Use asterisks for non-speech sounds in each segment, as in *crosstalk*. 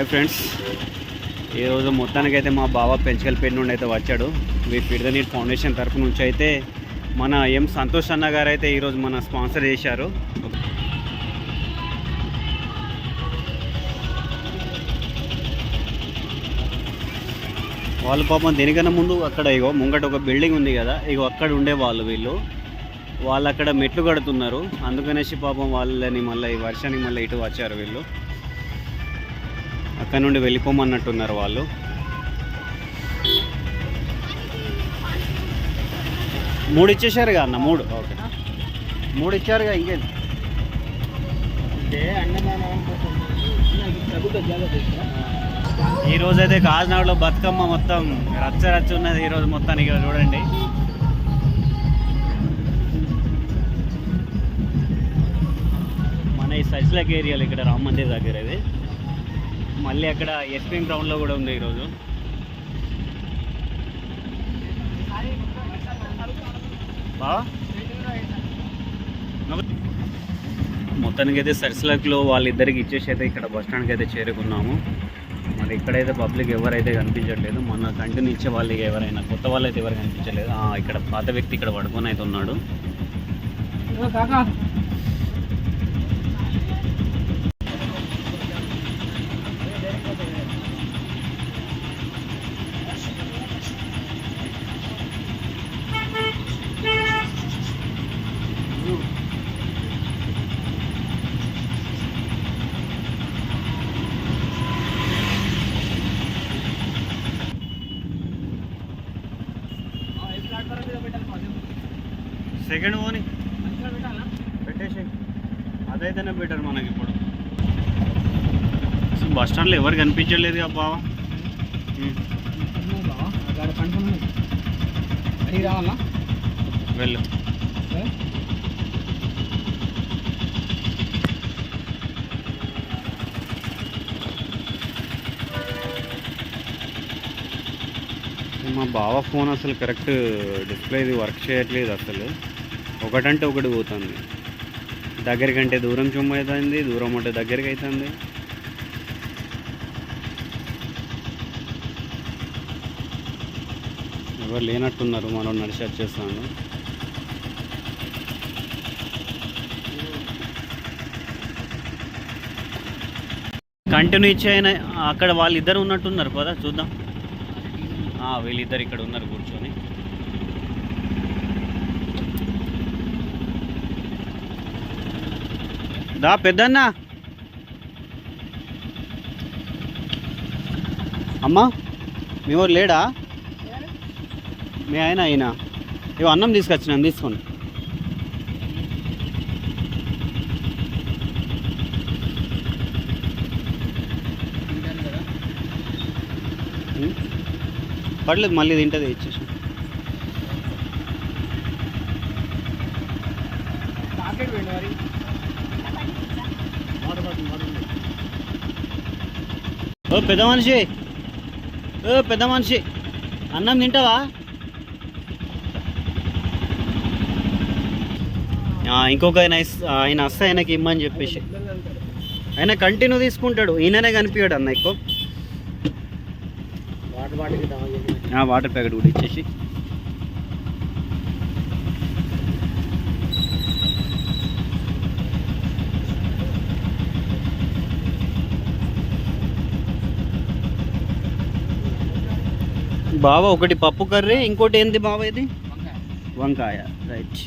Hi friends ఈరోజు మొత్తానికైతే మా బావ పెంచకల్పేట నుండి అయితే వచ్చాడు. We feed the need foundation తరపు నుంచి అయితే మన ఎం సంతోష్ అన్న గారు అయితే ఈరోజు మన స్పాన్సర్ చేశారు. వాళ్ళు పాపం దేనికన్నా ముందు అక్కడ ఇగో ముంగట ఒక బిల్డింగ్ ఉంది కదా ఇగో అక్కడ ఉండేవాళ్ళు వీళ్ళు. వాళ్ళు అక్కడ మెట్లు కడుతున్నారు. అందుకనేసి పాపం వాళ్ళని మళ్ళీ ఈ వర్షానికి మళ్ళీ ఇటు వచ్చారు వీళ్ళు. అక్కడ నుండి వెళ్ళిపోమన్నట్టున్నారు వాళ్ళు. మూడు ఇచ్చేసారుగా అన్న? మూడు. ఓకే. మూడు ఇచ్చారుగా ఇంకేం? ఈ రోజు అయితే కాకినాడలో బతుకమ్మ మొత్తం రచ్చ రచ్చ ఉన్నది ఈ రోజు మొత్తానికి చూడండి. మన ఈ సజ్లక్ ఏరియాలో ఇక్కడ రామ మందిర్ దగ్గర ఇది మళ్ళీ అక్కడ ఎస్పీఎం గ్రౌండ్లో కూడా ఉంది ఈరోజు. మొత్తానికి అయితే సర్సిలక్లో వాళ్ళిద్దరికి ఇచ్చేసి అయితే ఇక్కడ బస్ స్టాండ్కి అయితే చేరుకున్నాము. మరి ఇక్కడైతే పబ్లిక్ ఎవరైతే కనిపించట్లేదు మన కంటిన్యూ ఇచ్చే వాళ్ళకి ఎవరైనా కొత్త వాళ్ళు అయితే ఎవరు కనిపించలేదు ఇక్కడ పాత వ్యక్తి ఇక్కడ పడుకొని అయితే ఉన్నాడు. బెటర్ మనకి ఇప్పుడు అసలు బస్ స్టాండ్లో ఎవరు కనిపించలేదు అబ్బా రావాలా? వెళ్ళు. మా బావ ఫోన్ అసలు కరెక్ట్ డిస్ప్లే ఇది వర్క్ చేయట్లేదు అసలు. ఒకటంటే ఒకటి పోతుంది. దగ్గర కంటే దూరం చుమ్మ అవుతుంది దూరం అంటే దగ్గరికి అవుతుంది ఎవరు లేనట్టున్నారు మనం నడిచి వచ్చేస్తాను. కంటిన్యూ ఇచ్చాయన అక్కడ వాళ్ళిద్దరు ఉన్నట్టున్నారు పదా చూద్దాం. వీళ్ళిద్దరు ఇక్కడ ఉన్నారు కూర్చొని. దా పెద్దన్న. అమ్మా మీ ఊరు లేడా? మీ ఆయన ఆయన ఇవి అన్నం తీసుకొచ్చినాను తీసుకోండి. ఉం? పర్లేదు మళ్ళీ తింటుంది ఇచ్చేసి పాకెట్ వెండి మరి ఓ పెద్ద మనిషి. ఓ పెద్ద మనిషి. అన్నం తింటావా? ఇంకొక ఆయన ఆయన వస్తే ఆయనకి ఇమ్మని చెప్పేసి. ఆయన కంటిన్యూ తీసుకుంటాడు. ఈయననే కనిపించాడు అన్న ఎక్కువ. వాటర్ ప్యాకెట్ కూడా ఇచ్చేసి. బావ ఒకటి పప్పు కర్రీ ఇంకోటి ఏంది బావ ఇది? వంకాయ. రైట్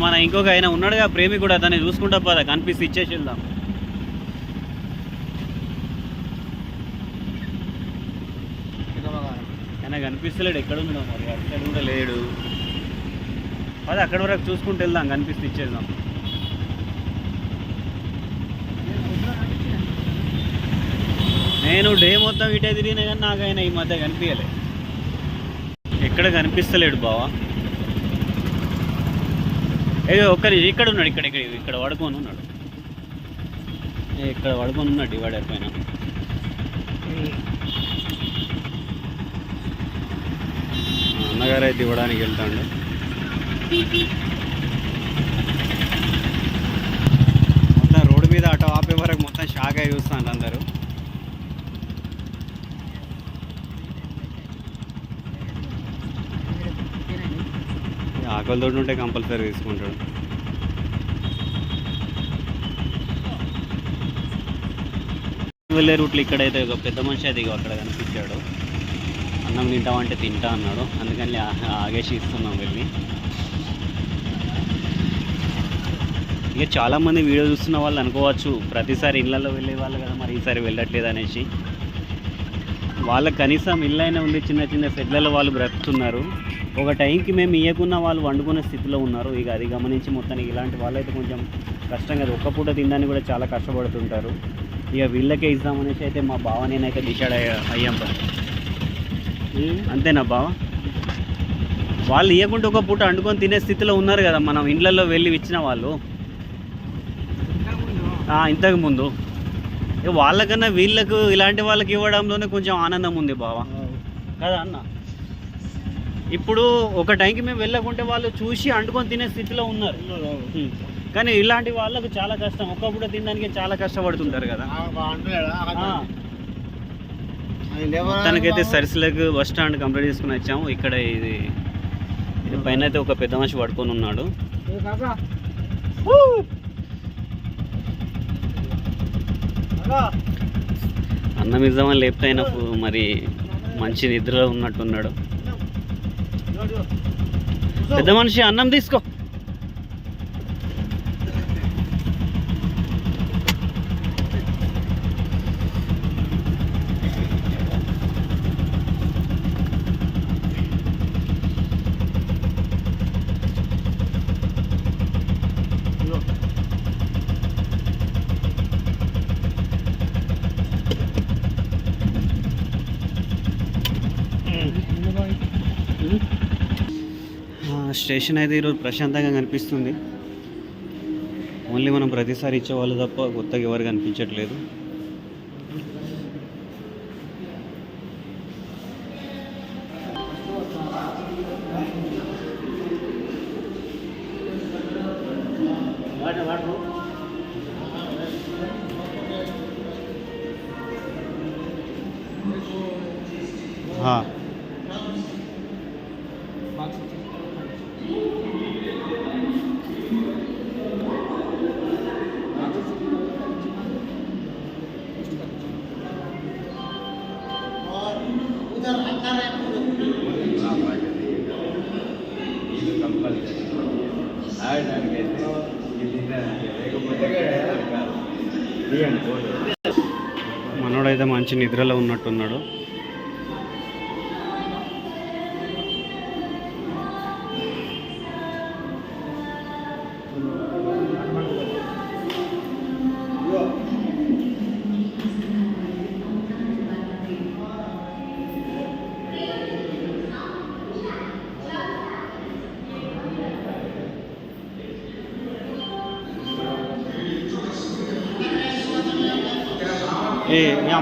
మన ఇంకొక ఆయన ఉన్నాడుగా ప్రేమి కూడా దాన్ని చూసుకుంటా పద కనిపిస్తే ఇచ్చేసి వెళ్దాం ఆయన కనిపిస్తలేడు ఎక్కడ ఉన్నాడు మరి? అక్కడ కూడా లేడు. పద అక్కడ వరకు చూసుకుంటూ వెళ్దాం కనిపిస్తే ఇచ్చేద్దాం. నేను డే మొత్తం ఇటే తిరిగినా కానీ నాకు ఆయన ఈ మధ్య కనిపించలే ఎక్కడ కనిపిస్తలేడు బావా. ఏ ఒక్కరి ఇక్కడ ఉన్నాడు ఇక్కడ ఇక్కడ ఇక్కడ పడుకొని ఉన్నాడు. ఏ, ఇక్కడ పడుకొని ఉన్నాడు డివైడర్ పైన. అన్నగారు అయితే ఇవ్వడానికి వెళ్తాడు. మొత్తం రోడ్డు మీద ఆటో ఆపే వరకు మొత్తం షాక్ అయి చూస్తాను అందరూ. ఆకలితోటి ఉంటే కంపల్సరీ తీసుకుంటాడు. వెళ్ళే రూట్లో ఇక్కడైతే ఒక పెద్ద మనిషి అది ఇక అక్కడ కనిపించాడు. అన్నం తింటామంటే తింటా అన్నాడు. అందుకని ఆగేసి ఇస్తున్నాం వెళ్ళి. ఇక చాలామంది వీడియో చూస్తున్న వాళ్ళు అనుకోవచ్చు ప్రతిసారి ఇళ్ళల్లో వెళ్ళే వాళ్ళు కదా మరి ఈసారి వెళ్ళట్లేదు అనేసి. వాళ్ళకి కనీసం ఇల్లు అయినా ఉంది చిన్న చిన్న షెడ్లలో వాళ్ళు బ్రతుకుతున్నారు. ఒక టైంకి మేము ఇయ్యకున్న వాళ్ళు వండుకునే స్థితిలో ఉన్నారు. ఇక అది గమనించి మొత్తానికి ఇలాంటి వాళ్ళైతే కొంచెం కష్టం కదా ఒక్క పూట తినడానికి కూడా చాలా కష్టపడుతుంటారు. ఇక వీళ్ళకే ఇద్దామనేసి అయితే మా బావ నేనైతే డిసైడ్ అయ్యా అంతేనా బావ? వాళ్ళు ఇవ్వకుంటే ఒక పూట వండుకొని తినే స్థితిలో ఉన్నారు కదా మనం ఇండ్లలో వెళ్ళి ఇచ్చిన వాళ్ళు. ఆ, ఇంతకు ముందు. ఇక వాళ్ళకన్నా వీళ్ళకు ఇలాంటి వాళ్ళకి ఇవ్వడంలోనే కొంచెం ఆనందం ఉంది బావ. కదా అన్న? ఇప్పుడు ఒక టైంకి మేము వెళ్ళకుంటే వాళ్ళు చూసి అంటుకొని తినే స్థితిలో ఉన్నారు. కానీ ఇలాంటి వాళ్ళకు చాలా కష్టం. ఒక్కప్పుడు తినడానికి చాలా కష్టపడుతుంటారు కదా. ఆ, మొత్తానికైతే సరిసిలకు బస్ స్టాండ్ కంప్లీట్ చేసుకుని వచ్చాము. ఇక్కడ ఇది ఇది పైన అయితే ఒక పెద్ద మనిషి పడుకొని ఉన్నాడు. అన్నం లేపితే ఆయన పు- మరి మంచి నిద్రలో ఉన్నట్టున్నాడు. పెద్ద మనిషి అన్నం తీసుకో. స్టేషన్ అయితే ఈరోజు ప్రశాంతంగా కనిపిస్తుంది. ఓన్లీ మనం ప్రతిసారి ఇచ్చేవాళ్ళు తప్ప కొత్తగా ఎవరు కనిపించట్లేదు. हाँ మనోడైతే మంచి నిద్రలో ఉన్నట్టున్నాడు.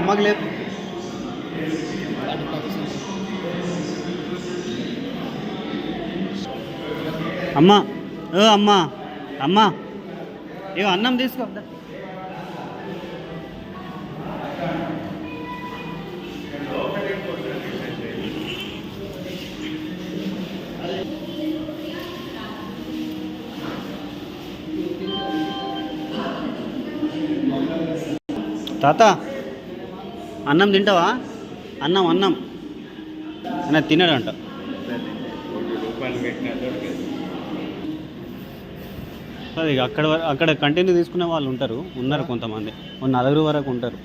అమ్మకి లేదు. అమ్మా ఓ అమ్మా అమ్మా. ఏ అన్నం తీసుకో. తాత. అన్నం తింటావా? అన్నం అన్నం. అన్న తినడంట. అది అక్కడ అక్కడ కంటిన్యూ తీసుకునే వాళ్ళు ఉంటారు. ఉన్నారు కొంతమంది. నలుగురు వరకు ఉంటారు.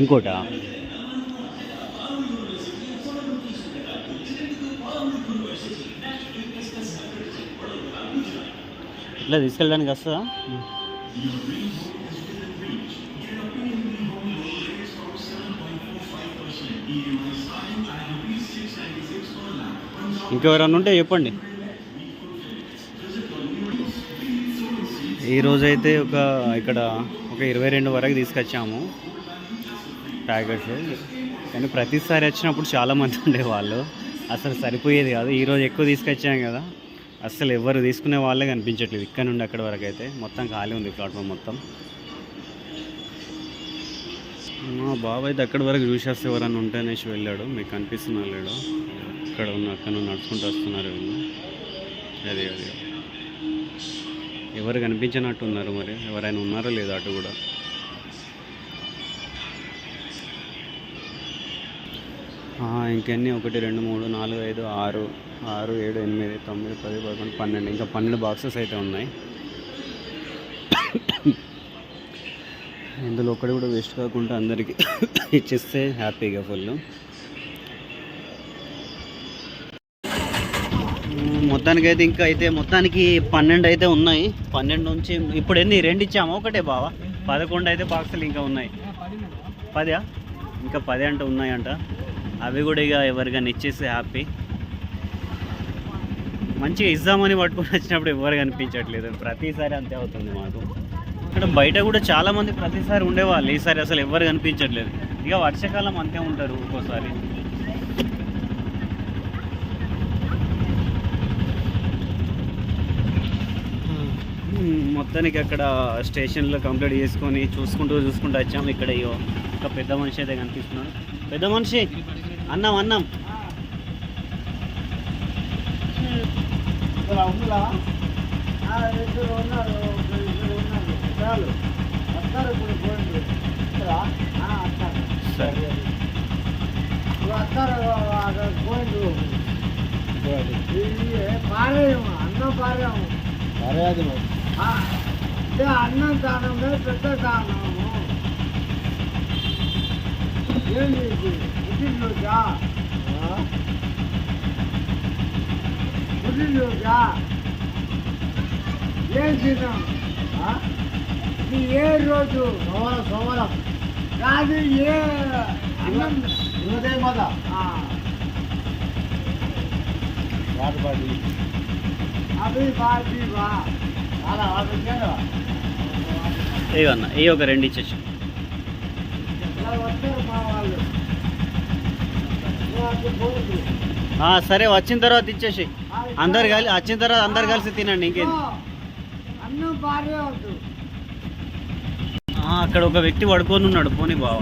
ఇంకోటా? ఇట్లా తీసుకెళ్ళడానికి వస్తుందా? ఇంకెవరన్నా ఉంటే చెప్పండి. ఈరోజు అయితే ఒక ఇక్కడ ఒక ఇరవై రెండు వరకు తీసుకొచ్చాము ప్యాకెట్స్. కానీ ప్రతిసారి వచ్చినప్పుడు చాలామంది ఉండేవాళ్ళు అసలు సరిపోయేది కాదు. ఈరోజు ఎక్కువ తీసుకొచ్చాం కదా. అసలు ఎవరు తీసుకునే వాళ్ళే కనిపించట్లేదు ఇక్కడ నుండి అక్కడ వరకు అయితే. మొత్తం ఖాళీ ఉంది ప్లాట్ఫామ్ మొత్తం. మా బాబాయ్ అయితే అక్కడి వరకు చూసేస్తే ఎవరన్నా ఉంటేనేసి వెళ్ళాడు. మీకు కనిపిస్తున్నా లేడు అక్కడ ఉన్న అక్కడ నడుచుకుంటూ వస్తున్నారు వీళ్ళు. అదే అదే. ఎవరు కనిపించినట్టు ఉన్నారు మరి? ఎవరైనా ఉన్నారో లేదో అటు కూడా? ఇంకెన్ని? ఒకటి రెండు మూడు నాలుగు ఐదు ఆరు ఆరు ఏడు ఎనిమిది తొమ్మిది పది పదకొండు పన్నెండు. ఇంకా పన్నెండు బాక్సెస్ అయితే ఉన్నాయి. ఇందులో ఒకటి కూడా వేస్ట్ కాకుండా అందరికీ *coughs* ఇచ్చేస్తే హ్యాపీగా ఫుల్. మొత్తానికి అయితే ఇంకా అయితే మొత్తానికి పన్నెండు అయితే ఉన్నాయి. పన్నెండు నుంచి ఇప్పుడు ఎన్ని? రెండు ఇచ్చాము? ఒకటే బావా? పదకొండు అయితే బాక్సులు ఇంకా ఉన్నాయి. పదా? ఇంకా పది అంటే ఉన్నాయంట. అవి కూడా ఇక ఎవరికైనా ఇచ్చేసి హ్యాపీ మంచిగా ఇద్దామని పట్టుకొని వచ్చినప్పుడు ఎవరు కనిపించట్లేదు. ప్రతిసారి అంతే అవుతుంది మాకు. ఇక్కడ బయట కూడా చాలామంది ప్రతిసారి ఉండేవాళ్ళు. ఈసారి అసలు ఎవరు కనిపించట్లేదు. ఇక వర్షాకాలం అంతే ఉంటారు ఒక్కోసారి. మొత్తానికి అక్కడ స్టేషన్లో కంప్లీట్ చేసుకొని చూసుకుంటూ చూసుకుంటూ వచ్చాము ఇక్కడ ఒక పెద్ద మనిషి అయితే కనిపిస్తున్నాడు. పెద్ద మనిషి! అన్నం అన్నం! సరే. అన్నం పారేము అన్నం దానమే పెద్ద దానము ఏంటి ఇది? గుడ్డిలోకా గుడ్డిలోకా ఏం తిన్నాం ఆ? ఇది ఏ రోజు సోమవారం సోమవారం కాదు ఏ అన్నం ఉదయం మాత అవి బాజీ బా ఇవన్న ఈ ఏ ఒక రెండు ఇచ్చేసి. సరే వచ్చిన తర్వాత ఇచ్చేసి. అందరు కలిసి వచ్చిన తర్వాత అందరు కలిసి తినండి ఇంకేంది అక్కడ ఒక వ్యక్తి పడుకొని ఉన్నాడు పోనీ బావ.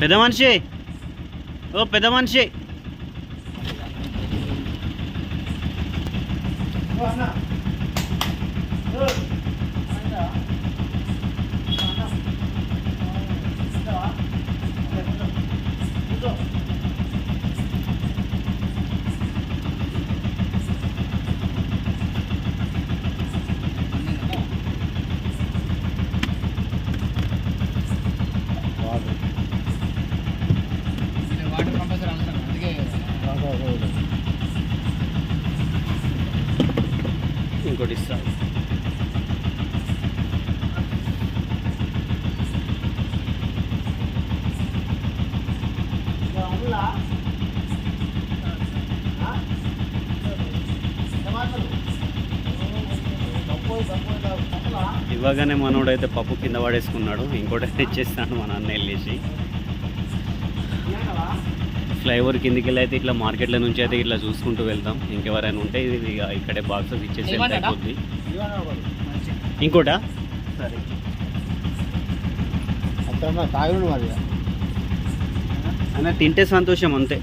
పెద్ద మనిషి ఓ పెద్ద మనిషి. ఓ అన్న ఇవ్వగానే మనోడైతే పప్పు కింద పడేసుకున్నాడు. ఇంకోటి ఇచ్చేస్తాను మా నాన్న వెళ్ళేసి. ఫ్లైఓవర్ కిందికి వెళ్ళి అయితే ఇట్లా మార్కెట్ల నుంచి అయితే ఇట్లా చూసుకుంటూ వెళ్తాం ఇంకెవరైనా ఉంటే ఇది ఇక ఇక్కడే బాక్సెస్ ఇచ్చేసి అయిపోద్ది. ఇంకోటా? అయినా తింటే సంతోషం అంతే.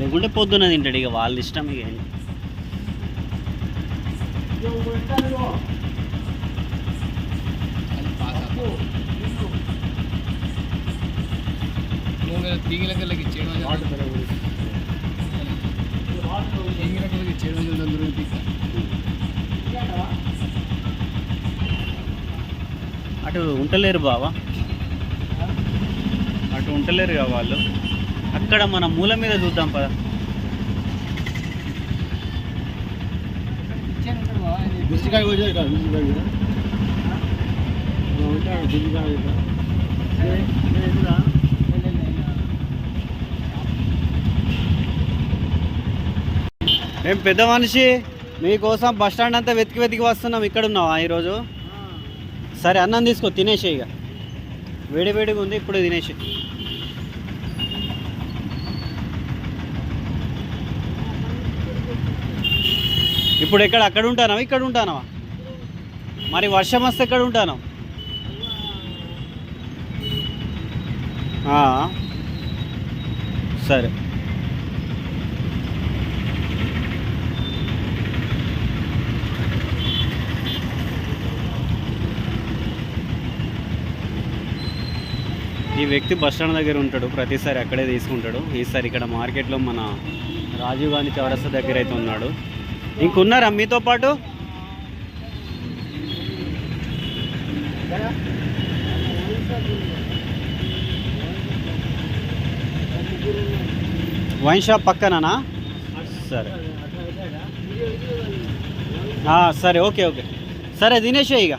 లేకుంటే పొద్దున తింటాడు. ఇక వాళ్ళ ఇష్టం ఇక తీగలకి ఇచ్చేయడం తీగలకి ఇచ్చేయడం అందరూ అటు ఉంటలేరు బావా. అటు ఉంటలేరు కదా వాళ్ళు. అక్క అక్కడ మన మూల మీద చూద్దాం పద. బిస్కాయ వచ్చారు కదా బిస్కాయ కదా ఉంటాడు బిస్కాయ ఏం పెద్ద మనిషి మీకోసం బస్ స్టాండ్ అంతా వెతికి వెతికి వస్తున్నాం ఇక్కడ ఉన్నావా ఈరోజు? సరే అన్నం తీసుకో తినేసి ఇక. వేడి వేడిగా ఉంది ఇప్పుడు తినేసి. ఇప్పుడు ఎక్కడ? అక్కడ ఉంటానవా? ఇక్కడ ఉంటానవా? మరి వర్షం వస్తే ఎక్కడ ఉంటాను సరే. ఈ వ్యక్తి బస్టాండ్ దగ్గర ఉంటాడు. ప్రతిసారి అక్కడే తీసుకుంటాడు. ఈసారి ఇక్కడ మార్కెట్లో మన రాజీవ్ గాంధీ చౌరస్తా దగ్గర అయితే ఉన్నాడు. ఇంకున్నారా మీతో పాటు? వైన్ షాప్ పక్కననా? సరే. సరే ఓకే ఓకే. సరే దినేష్ ఇక.